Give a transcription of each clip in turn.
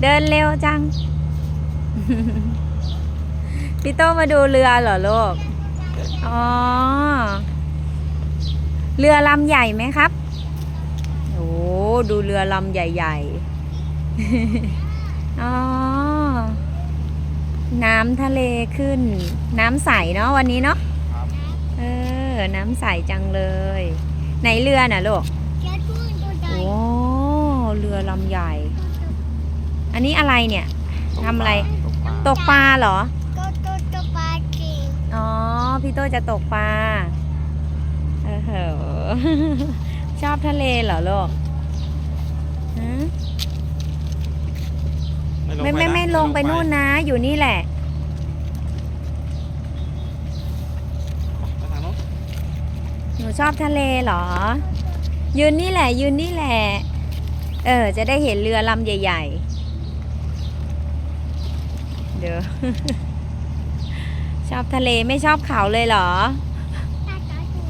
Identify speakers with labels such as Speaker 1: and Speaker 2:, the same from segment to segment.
Speaker 1: เดินเร็วจัง พี่โตมาดูเรือเหรอลูก อ๋อ เรือลำใหญ่ไหมครับ โอ้ดูเรือลำใหญ่ๆ อ๋อ น้ำทะเลขึ้น น้ำใสเนาะวันนี้เนาะ
Speaker 2: ครับ
Speaker 1: เออ น้ำใสจังเลย ไหนเรือน่ะลูก
Speaker 3: จะทุ่นตัวใหญ่
Speaker 1: โอ้ เรือลำใหญ่ อันนี้อะไรเนี่ยทำอะไร
Speaker 2: ตกปลา
Speaker 1: ตกปลาเหรอ
Speaker 3: ตัวตัวตัวปลาเก่ง
Speaker 1: อ๋อ พี่โตจะตกปลาเออเหอะชอบทะเลเหรอลูกฮะไม่ไม่ไม่ลงไปนู่นนะ อยู่นี่แหละ
Speaker 2: ไปทางโน้น
Speaker 1: หนูชอบทะเลเหรอ ยืนนี่แหละ ยืนนี่แหละ เออ จะได้เห็นเรือลำใหญ่ๆเดี๋ยวชอบทะเลไม่ชอบเขาเลยเหรอ
Speaker 3: ตาตาหัว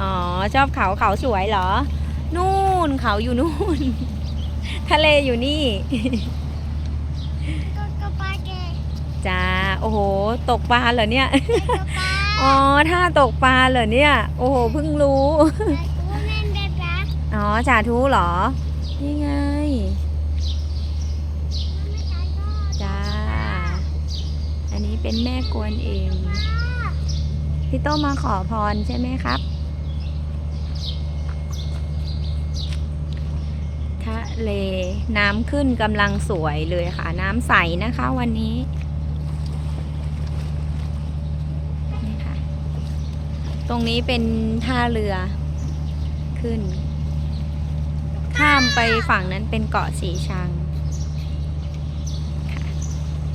Speaker 1: อ๋อ ชอบเขาเขาสวยเหรอ นู่นเขาอยู่นู่น ทะเลอยู่นี่
Speaker 3: ตัวตัวปลาเก่ง
Speaker 1: จ้าโอ้โห ตกปลาเหรอเนี่ย
Speaker 3: ตัวปลา
Speaker 1: อ๋อ ถ้าตกปลาเหรอเนี่ย โอ้โห เพิ่งรู้
Speaker 3: ตัวแม่นแบบนะ
Speaker 1: อ๋อจ่าทูเหรอ นี่ไง จ้า อันนี้ เป็นแม่กวนเอง พี่โตมาขอพรใช่ไหมครับทะเลน้ำขึ้นกำลังสวยเลยค่ะ น้ำใสนะคะวันนี้นี่ค่ะ ตรงนี้เป็นท่าเรือขึ้น ข้ามไปฝั่งนั้นเป็นเกาะสีชัง